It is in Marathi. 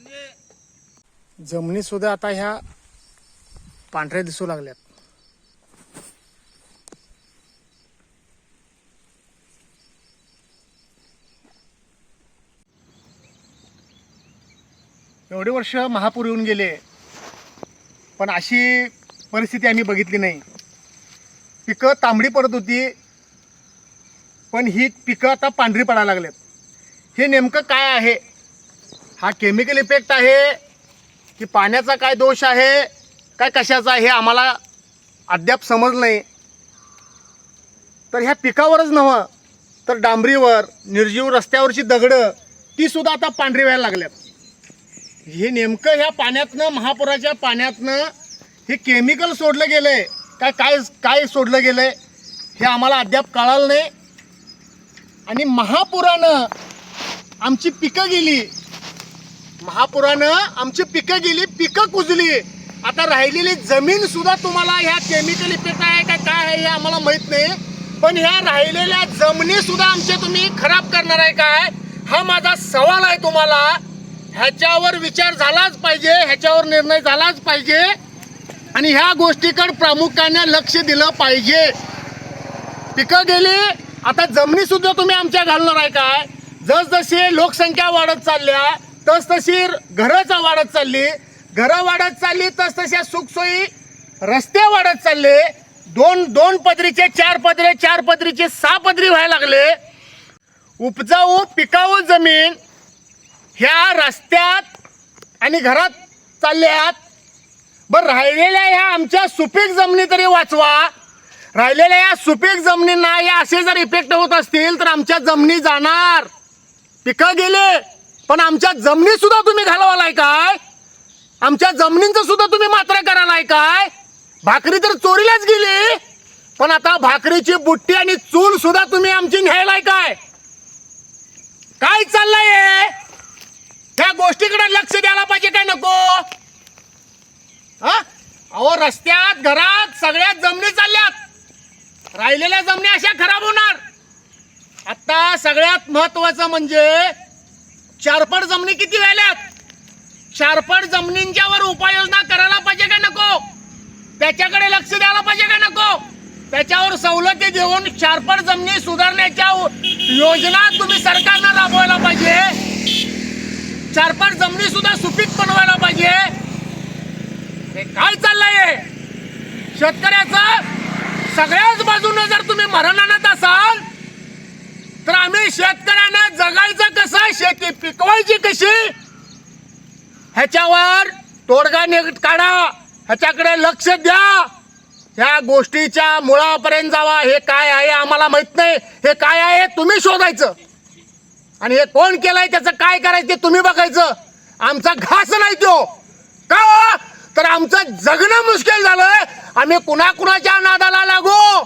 म्हणजे जमिनी सुद्धा आता ह्या पांढऱ्या दिसू लागल्यात. एवढे वर्ष महापूर येऊन गेले पण अशी परिस्थिती आम्ही बघितली नाही. पिकं तांबडी पडत होती पण ही पिकं आता पांढरी पडायला लागलेत. हे नेमकं काय आहे? हा केमिकल इफेक्ट आहे की पाण्याचा काय दोष आहे काय कशाचा हे आम्हाला अद्याप समजलं नाही. तर ह्या पिकावरच नव्हं तर डांबरीवर निर्जीव रस्त्यावरची दगडं ती सुद्धा आता पांढरी व्हायला लागल्यात. हे नेमकं ह्या पाण्यातनं महापुराच्या पाण्यातनं हे केमिकल सोडलं गेलंय. काय काय काय सोडलं गेलंय हे आम्हाला अद्याप कळालं नाही. आणि महापुरानं आमची पिकं गेली महापुरानं आमची पिकं गेली पिकं कुजली. आता राहिलेली जमीन सुद्धा तुम्हाला ह्या केमिकल इफेक्ट आहे का काय आहे हे आम्हाला माहीत नाही. पण ह्या राहिलेल्या जमिनी सुद्धा आमच्या तुम्ही खराब करणार आहे काय? हा माझा सवाल आहे तुम्हाला. ह्याच्यावर विचार झालाच पाहिजे ह्याच्यावर निर्णय झालाच पाहिजे. आणि ह्या गोष्टीकडे प्रामुख्याने लक्ष दिलं पाहिजे. पिकं गेली आता जमिनी सुद्धा तुम्ही आमच्या घालणार आहे काय? जसजशी लोकसंख्या वाढत चालल्या तसतशी घरच वाढत चालली. घरं वाढत चालली तसतशा सुखसोयी रस्ते वाढत चालले. दोन दोन पदरीचे चार पदरे चार पदरीचे सहा पदरी व्हायला लागले. उपजाऊ पिकाऊ जमीन ह्या रस्त्यात आणि घरात चालल्यात. बरं राहिलेल्या ह्या आमच्या सुपीक जमिनी तरी वाचवा. राहिलेल्या या सुपीक जमिनींना या असे जर इफेक्ट होत असतील तर आमच्या जमिनी जाणार. पिकं गेले. पण आमच्या जमिनी सुद्धा तुम्ही घालवालाय काय? आमच्या जमिनींचं सुद्धा तुम्ही मात्र करालाय काय? भाकरी तर चोरीलाच गेली पण आता भाकरीची बुट्टी आणि चूल सुद्धा तुम्ही आमची न्यायलाय काय? काय चाललंय त्या गोष्टीकडे लक्ष द्यायला पाहिजे काय नको? हा? अहो रस्त्यात घरात सगळ्यात जमिनी चालल्यात. राहिलेल्या जमिनी अशा खराब होणार. आता सगळ्यात महत्वाचं म्हणजे चारपट जमिनी किती व्हायल्यात? चारपट जमिनींच्यावर उपाययोजना करायला पाहिजे का नको? त्याच्याकडे लक्ष द्यायला पाहिजे का नको? त्याच्यावर सवलती देऊन चारपट जमिनी सुधारण्याच्या योजना तुम्ही सरकारनं राबवायला पाहिजे. चारपट जमिनी सुद्धा सुपीक बनवायला पाहिजे. हे काय चाललंय शेतकऱ्याचं सगळ्याच बाजूने जर तुम्ही मरण आणत असाल तर आम्ही शेतकऱ्यांना जगायचं कसं शेती पिकवायची कशी? ह्याच्यावर तोडगा निघ काढा. ह्याच्याकडे लक्ष द्या. ह्या गोष्टीच्या मुळापर्यंत जावा. हे काय आहे आम्हाला माहीत नाही. हे काय आहे तुम्ही शोधायचं. आणि हे कोण केलंय त्याचं काय करायचं ते तुम्ही बघायचं. आमचा घास नाही तो. का हो? तर आमचं जगणं मुश्किल झालंय. आम्ही कुणा कुणाच्या नादाला लागू.